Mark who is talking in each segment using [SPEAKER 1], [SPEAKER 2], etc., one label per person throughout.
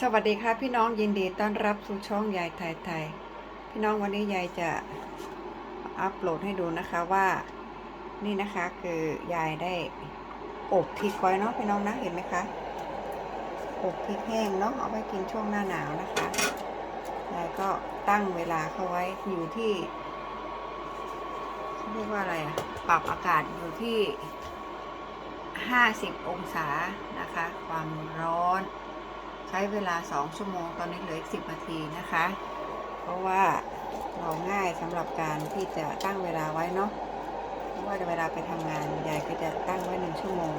[SPEAKER 1] สวัสดีค่ะพี่น้องยินดีต้อนรับสู่ช่องยายไทยไทย พี่น้องวันนี้ยายจะอัปโหลดให้ดูนะคะว่านี่นะคะคือยายได้อบพริกไว้เนาะพี่น้องนะเห็นไหมคะอบพริกแห้งเนาะเอาไว้กินช่วงหน้าหนาวนะคะยายก็ตั้งเวลาเข้าไว้อยู่ที่เรียกว่าอะไรอะปรับอากาศอยู่ที่ 50 องศานะคะ ความร้อน ช้เวลา 2 ชั่วโมง ตอนนี้เหลืออีก 10 นาทีนะคะ เพราะว่าเราง่ายสำหรับการที่จะตั้งเวลาไว้เนาะ เพราะว่าเวลาไปทำงานยายก็จะตั้งไว้หนึ่งชั่วโมง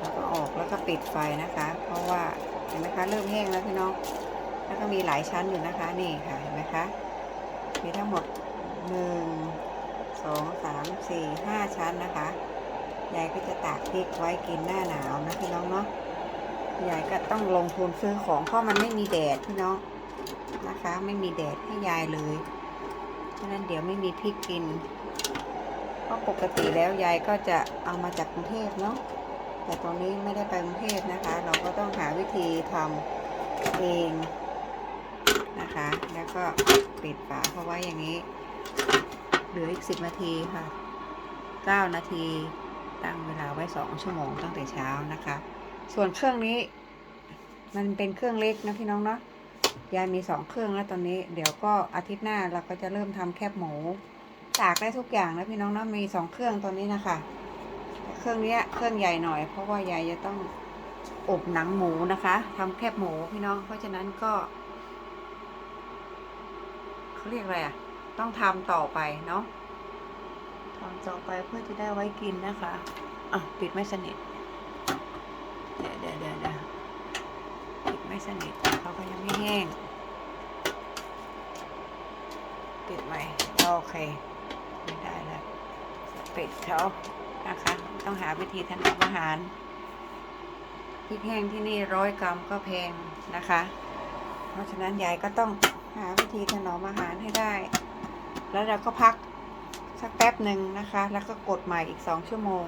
[SPEAKER 1] แล้วก็ออกแล้วก็ปิดไฟนะคะ เพราะว่าเห็นไหมคะเริ่มแห้งแล้วพี่น้อง แล้วก็มีหลายชั้นอยู่นะคะนี่ค่ะเห็นไหมคะมีทั้งหมดหนึ่งสองสามสี่ห้าชั้นนะคะ ยายก็จะตากพริกไว้กินหน้าหนาวนะพี่น้องเนาะ ยายก็ต้องลงทุนซื้อของเพราะมันไม่มีแดดพี่น้องนะคะ ไม่มีแดดให้ยายเลยฉะนั้นเดี๋ยวไม่มีพริกกินเพราะปกติแล้วยายก็จะเอามาจากกรุงเทพเนาะแต่ตอนนี้ไม่ได้ไปกรุงเทพนะคะ เราก็ต้องหาวิธีทำเองนะคะ แล้วก็ปิดฝาเขาไว้อย่างนี้ เหลืออีกสิบนาทีค่ะเก้านาทีตั้งเวลาไว้สองชั่วโมงตั้งแต่เช้านะคะ ส่วนเครื่องนี้ มันเป็นเครื่องเล็กนะพี่น้องเนาะยายมีสองเครื่องแล้วตอนนี้ เดี๋ยวก็อาทิตย์หน้าเราก็จะเริ่มทำแคบหมูตากได้ทุกอย่างนะพี่น้องเนาะมีสองเครื่องตอนนี้นะคะเครื่องเนี้ยเครื่องใหญ่หน่อย เพราะว่ายายจะต้องอบหนังหมูนะคะทำแคบหมูพี่น้อง เพราะฉะนั้นก็เขาเรียกอะไรอะ ต้องทำต่อไปเนาะทำต่อไปเพื่อจะได้ไว้กินนะคะอะปิดไม่สนิท เดี๋ยวเดี๋ยวเดี๋ยวเดี๋ยวปิดไม่สนิทเขาก็ยังไม่แห้ง ปิดใหม่โอเค ไม่ได้แล้วปิดเขานะคะ ต้องหาวิธีทำอาหารพริกแห้งที่นี่ร้อยกรัมก็แพงนะคะ เพราะฉะนั้นยายก็ต้องหาวิธีถนอมอาหารให้ได้ แล้วเราก็พักสักแป๊บหนึ่งนะคะ แล้วก็กดใหม่อีกสองชั่วโมง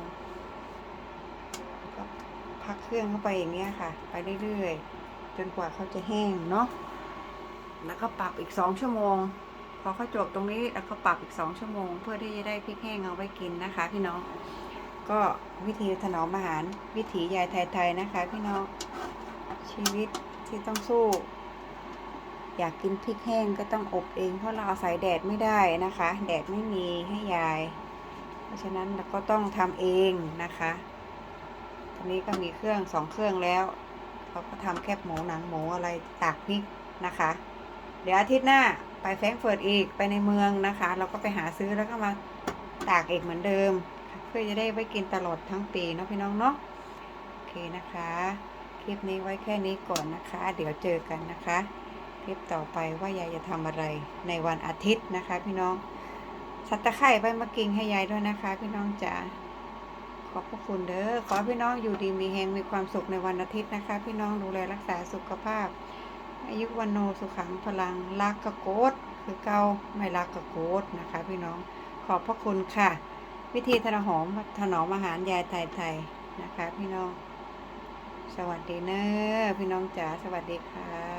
[SPEAKER 1] พักเครื่องเข้าไปอย่างเงี้ยค่ะ ไปเรื่อยๆจนกว่าเขาจะแห้งเนาะแล้วก็ปรับอีกสองชั่วโมง พอเขาจบตรงนี้แล้วก็ปรับอีกสองชั่วโมง เพื่อที่จะได้พริกแห้งเอาไว้กินนะคะ พี่น้อง ก็วิธีถนอมอาหาร วิถียายไทยๆนะคะ พี่น้องชีวิตที่ต้องสู้อยากกินพริกแห้งก็ต้องอบเอง เพราะเราอาศัยแดดไม่ได้นะคะ แดดไม่มีให้ยาย เพราะฉะนั้นเราก็ต้องทำเองนะคะ นี้ก็มีเครื่องสองเครื่องแล้วเขาก็ทำแคบหมูหนังหมูอะไรตากพริกนะคะ เดี๋ยวอาทิตย์หน้าไปแฟรงเฟิร์ตอีกไปในเมืองนะคะ เราก็ไปหาซื้อแล้วก็มาตากอีกเหมือนเดิม เพื่อจะได้ไว้กินตลอดทั้งปีเนาะพี่น้องเนาะโอเคนะคะ คลิปนี้ไว้แค่นี้ก่อนนะคะ เดี๋ยวเจอกันนะคะ คลิปต่อไปว่ายายจะทำอะไรในวันอาทิตย์นะคะ พี่น้องสัตตะไคร่ไว้มากินให้ยายด้วยนะคะ พี่น้องจ๋า ขอบพระคุณเด้อ ขอพี่น้องอยู่ดีมีแหงมีความสุขในวันอาทิตย์นะคะ พี่น้องดูแลรักษาสุขภาพ อายุวันโนสุขังพลังรักกะโกดคือเก่าไม่รักกะโกดนะคะ พี่น้องขอบพระคุณค่ะ วิธีถนอมถนอมอาหารยายไทยๆนะคะ พี่น้อง สวัสดีเนอะพี่น้องจ๋าสวัสดีค่ะ